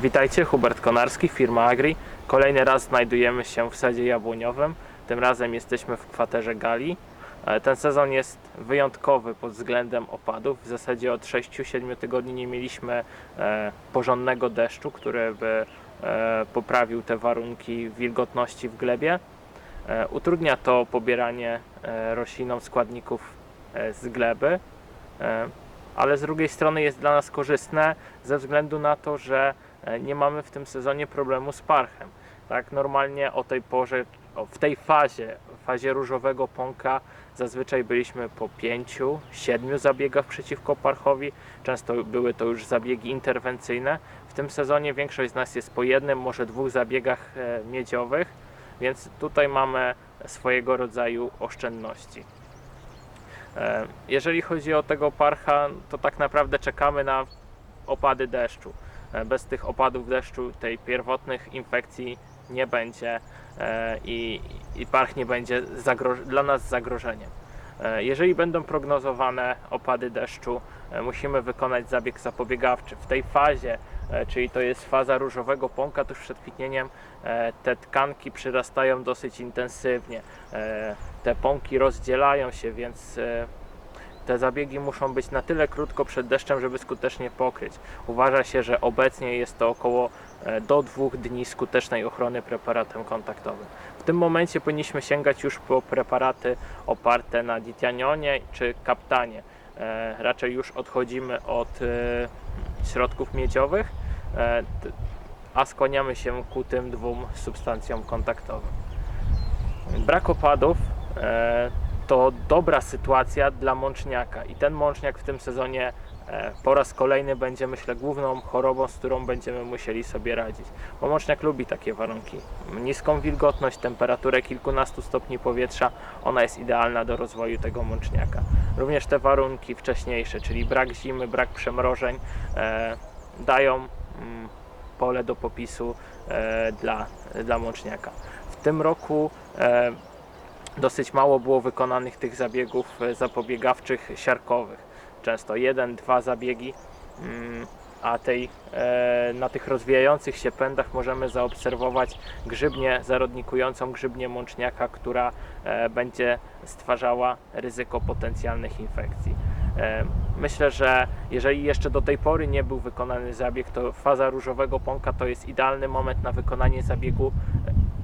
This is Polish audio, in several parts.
Witajcie, Hubert Konarski, firma Agri. Kolejny raz znajdujemy się w sadzie jabłoniowym. Tym razem jesteśmy w kwaterze Gali. E, Ten sezon jest wyjątkowy pod względem opadów. W zasadzie od 6-7 tygodni nie mieliśmy e, porządnego deszczu, który by e, poprawił te warunki wilgotności w glebie. Utrudnia to pobieranie roślinom składników z gleby, ale z drugiej strony jest dla nas korzystne ze względu na to, że nie mamy w tym sezonie problemu z parchem. Tak, normalnie o tej porze, o, w tej fazie, fazie różowego pąka, zazwyczaj byliśmy po 5-7 zabiegach przeciwko parchowi. Często były to już zabiegi interwencyjne. W tym sezonie większość z nas jest po jednym, może dwóch zabiegach e, miedziowych, więc tutaj mamy swojego rodzaju oszczędności. E, Jeżeli chodzi o tego parcha, to tak naprawdę czekamy na opady deszczu. E, Bez tych opadów deszczu tej pierwotnych infekcji nie będzie e, i, i parch nie będzie dla nas zagrożeniem. E, Jeżeli będą prognozowane opady deszczu, musimy wykonać zabieg zapobiegawczy. W tej fazie, czyli to jest faza różowego pąka tuż przed kwitnieniem, te tkanki przyrastają dosyć intensywnie. Te pąki rozdzielają się, więc te zabiegi muszą być na tyle krótko przed deszczem, żeby skutecznie pokryć. Uważa się, że obecnie jest to około e, do dwóch dni skutecznej ochrony preparatem kontaktowym. W tym momencie powinniśmy sięgać już po preparaty oparte na ditianionie czy kaptanie. E, Raczej już odchodzimy od e, środków miedziowych, a skłaniamy się ku tym dwóm substancjom kontaktowym. Brak opadów to dobra sytuacja dla mączniaka i ten mączniak w tym sezonie e, po raz kolejny będzie myślę główną chorobą, z którą będziemy musieli sobie radzić. Bo mączniak lubi takie warunki. Niską wilgotność, temperaturę kilkunastu stopni powietrza, ona jest idealna do rozwoju tego mączniaka. Również te warunki wcześniejsze, czyli brak zimy, brak przemrożeń e, dają mm, pole do popisu e, dla, dla mączniaka. W tym roku e, dosyć mało było wykonanych tych zabiegów e, zapobiegawczych siarkowych. Często jeden, dwa zabiegi, mm, a tej, e, na tych rozwijających się pędach możemy zaobserwować grzybnię zarodnikującą grzybnię mączniaka, która e, będzie stwarzała ryzyko potencjalnych infekcji. Myślę, że jeżeli jeszcze do tej pory nie był wykonany zabieg, to faza różowego pąka to jest idealny moment na wykonanie zabiegu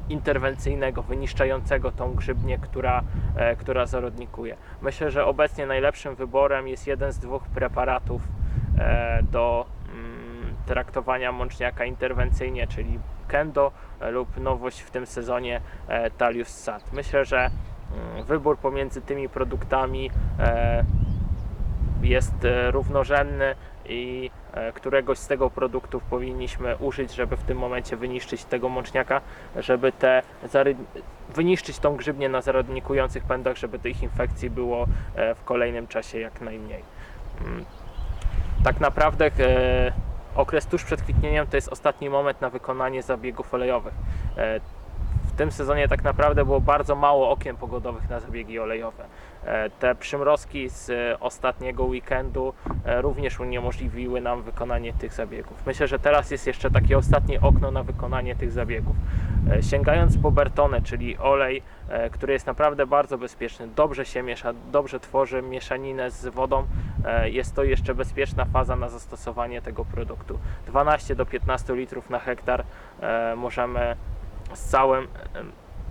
interwencyjnego, wyniszczającego tą grzybnię, która, e, która zarodnikuje. Myślę, że obecnie najlepszym wyborem jest jeden z dwóch preparatów e, do mm, traktowania mączniaka interwencyjnie, czyli Kendo e, lub nowość w tym sezonie Talius Sat. Myślę, że mm, wybór pomiędzy tymi produktami jest równorzędny i e, któregoś z tego produktów powinniśmy użyć, żeby w tym momencie wyniszczyć tego mączniaka, żeby te wyniszczyć tą grzybnię na zarodnikujących pędach, żeby tych infekcji było e, w kolejnym czasie jak najmniej. Mm. Tak naprawdę e, okres tuż przed kwitnieniem to jest ostatni moment na wykonanie zabiegów olejowych. Tym sezonie tak naprawdę było bardzo mało okien pogodowych na zabiegi olejowe. E, Te przymrozki z e, ostatniego weekendu e, również uniemożliwiły nam wykonanie tych zabiegów. Myślę, że teraz jest jeszcze takie ostatnie okno na wykonanie tych zabiegów. Sięgając po Bertonę, czyli olej, który jest naprawdę bardzo bezpieczny, dobrze się miesza, dobrze tworzy mieszaninę z wodą, jest to jeszcze bezpieczna faza na zastosowanie tego produktu. 12 do 15 litrów na hektar możemy z całym,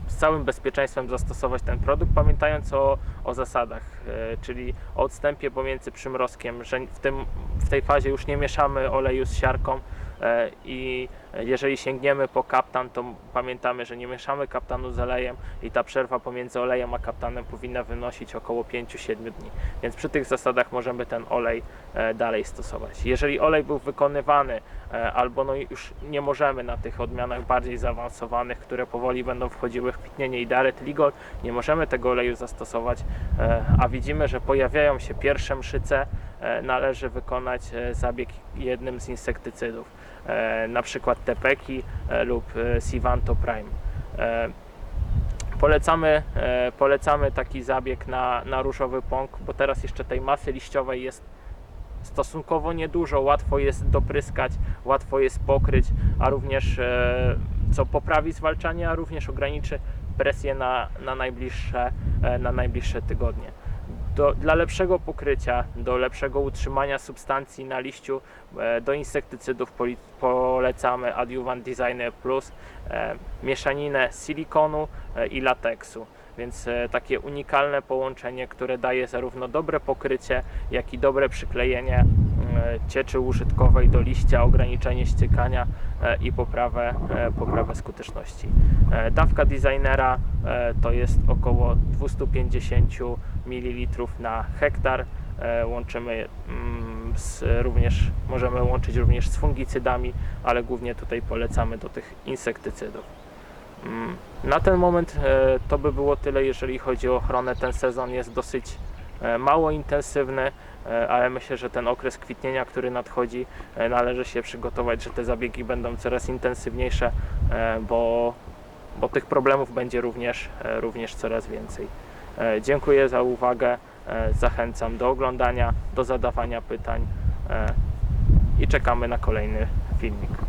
z całym bezpieczeństwem zastosować ten produkt, pamiętając o, o zasadach, e, czyli o odstępie pomiędzy przymrozkiem, że w, tym, w tej fazie już nie mieszamy oleju z siarką i jeżeli sięgniemy po kaptan, to pamiętamy, że nie mieszamy kaptanu z olejem i ta przerwa pomiędzy olejem a kaptanem powinna wynosić około 5-7 dni. Więc przy tych zasadach możemy ten olej e, dalej stosować. Jeżeli olej był wykonywany e, albo no już nie możemy na tych odmianach bardziej zaawansowanych, które powoli będą wchodziły w kwitnienie i daret ligol, nie możemy tego oleju zastosować, e, a widzimy, że pojawiają się pierwsze mszyce, e, należy wykonać e, zabieg jednym z insektycydów, e, na przykład Tepeki e, lub e, Sivanto Prime. E, Polecamy, e, polecamy taki zabieg na, na różowy pąk, bo teraz jeszcze tej masy liściowej jest stosunkowo niedużo, łatwo jest dopryskać, łatwo jest pokryć, a również e, co poprawi zwalczanie, a również ograniczy presję na, na, najbliższe, e, na najbliższe tygodnie. Do, dla lepszego pokrycia, do lepszego utrzymania substancji na liściu, e, do insektycydów polecamy Adjuvant Designer Plus, e, mieszaninę silikonu e, i lateksu. Więc takie unikalne połączenie, które daje zarówno dobre pokrycie, jak i dobre przyklejenie cieczy użytkowej do liścia, ograniczenie ściekania e, i poprawę, e, poprawę skuteczności. E, Dawka designera e, to jest około 250 ml na hektar. E, Łączymy mm, z, również, możemy łączyć również z fungicydami, ale głównie tutaj polecamy do tych insektycydów. Mm, Na ten moment e, to by było tyle, jeżeli chodzi o ochronę. Ten sezon jest dosyć e, mało intensywny, e, ale myślę, że ten okres kwitnienia, który nadchodzi, e, należy się przygotować, że te zabiegi będą coraz intensywniejsze, e, bo, bo tych problemów będzie również, e, również coraz więcej. E, Dziękuję za uwagę. e, Zachęcam do oglądania, do zadawania pytań e, i czekamy na kolejny filmik.